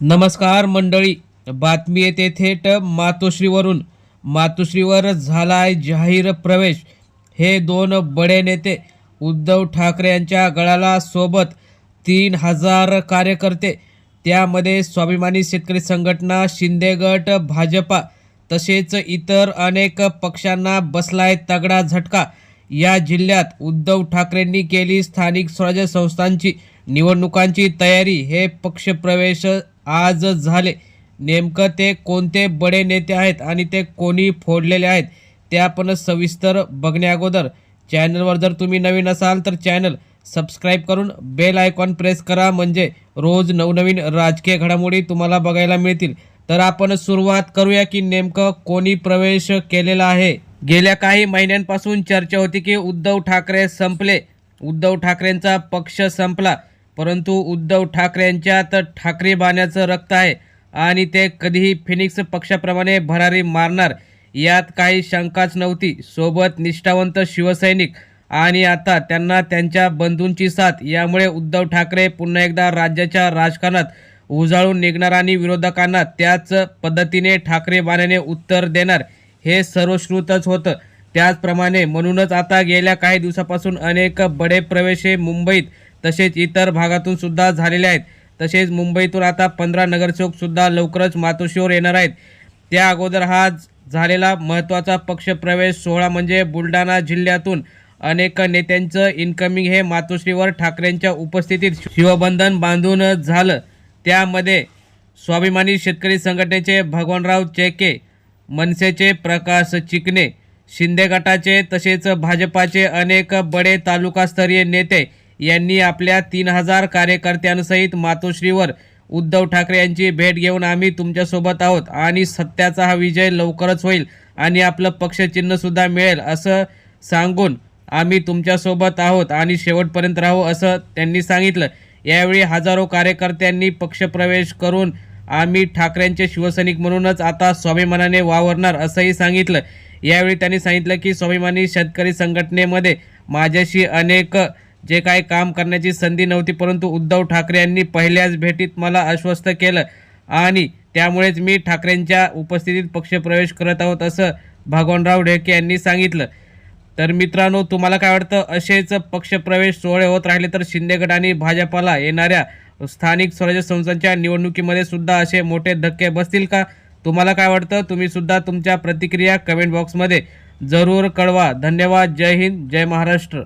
नमस्कार मंडळी. बातमी येते थेट मातोश्रीवरून. मातोश्रीवर झालाय जाहीर प्रवेश. हे दोन बडे नेते उद्धव ठाकरे यांच्या गळाला सोबत तीन हजार कार्यकर्ते त्यामध्ये स्वाभिमानी शेतकरी संघटना शिंदे गट भाजपा तसेच इतर अनेक पक्षांना बसलाय तगडा झटका. या जिल्ह्यात उद्धव ठाकरेंनी केली स्थानिक स्वराज्य संस्थांची निवडणुकांची तयारी. हे पक्षप्रवेश आज झाले. नेमकं ते कोणते बडे नेते आहेत आणि ते कोणी फोडलेले आहेत ते आपण सविस्तर बघण्याअगोदर चॅनलवर जर तुम्ही नवीन असाल तर चॅनल सबस्क्राईब करून बेल आयकॉन प्रेस करा म्हणजे रोज नवनवीन राजकीय घडामोडी तुम्हाला बघायला मिळतील. तर आपण सुरुवात करूया की नेमकं कोणी प्रवेश केलेला आहे. गेल्या काही महिन्यांपासून चर्चा होती की उद्धव ठाकरे संपले. उद्धव ठाकरेंचा पक्ष संपला. परंतु उद्धव ठाकरे यांच्यात ठाकरे बाण्याचं रक्त आहे आणि ते कधीही फिनिक्स पक्षाप्रमाणे भरारी मारणार यात काही शंकाच नव्हती. सोबत निष्ठावंत शिवसैनिक आणि आता त्यांना त्यांच्या बंधूंची साथ यामुळे उद्धव ठाकरे पुन्हा एकदा राज्याच्या राजकारणात उजाळून निघणार आणि विरोधकांना त्याच पद्धतीने ठाकरे बाण्याने उत्तर देणार हे सर्वश्रुतच होतं. त्याचप्रमाणे म्हणूनच आता गेल्या काही दिवसापासून अनेक बडे प्रवेश मुंबईत तसेच इतर भागातून सुद्धा झालेले आहेत. तसेच मुंबईतून आता पंधरा नगरसेवकसुद्धा लवकरच मातोश्रीवर येणार आहेत. त्या अगोदर हा झालेला महत्त्वाचा पक्षप्रवेश सोहळा म्हणजे बुलढाणा जिल्ह्यातून अनेक नेत्यांचं इन्कमिंग हे मातोश्रीवर ठाकरेंच्या उपस्थितीत शिवबंधन बांधून झालं. त्यामध्ये स्वाभिमानी शेतकरी संघटनेचे भगवानराव चेके मनसेचे प्रकाश चिकणे शिंदे गटाचे तसेच भाजपाचे अनेक बडे तालुकास्तरीय नेते यांनी आपल्या तीन हजार कार्यकर्त्यांसहित मातोश्रीवर उद्धव ठाकरे यांची भेट घेऊन आम्ही तुमच्यासोबत आहोत आणि सत्याचा हा विजय लवकरच होईल आणि आपलं पक्षचिन्हसुद्धा मिळेल असं सांगून आम्ही तुमच्यासोबत आहोत आणि शेवटपर्यंत राहू असं त्यांनी सांगितलं. यावेळी हजारो कार्यकर्त्यांनी पक्षप्रवेश करून आम्ही ठाकरेंचे शिवसैनिक म्हणूनच आता स्वाभिमानाने वावरणार असंही सांगितलं. यावेळी त्यांनी सांगितलं की स्वाभिमानी शेतकरी संघटनेमध्ये माझ्याशी अनेक जे काही काम करण्याची संधी नव्हती परंतु उद्धव ठाकरे यांनी पहिल्याच भेटीत मला आश्वस्त केलं. आणि त्यामुळेच मी ठाकरेंच्या उपस्थितीत पक्षप्रवेश करत आहोत असं भगवानराव ढेके यांनी सांगितलं. तर मित्रांनो तुम्हाला काय वाटतं? असेच पक्षप्रवेश सोहळे होत राहिले तर शिंदेगड आणि भाजपाला येणाऱ्या स्थानिक स्वराज्य संस्थांच्या निवडणुकीमध्ये सुद्धा असे मोठे धक्के बसतील का? तुम्हाला काय वाटतं? तुम्ही सुद्धा तुमच्या प्रतिक्रिया कमेंट बॉक्समध्ये जरूर कळवा. धन्यवाद. जय हिंद. जय महाराष्ट्र.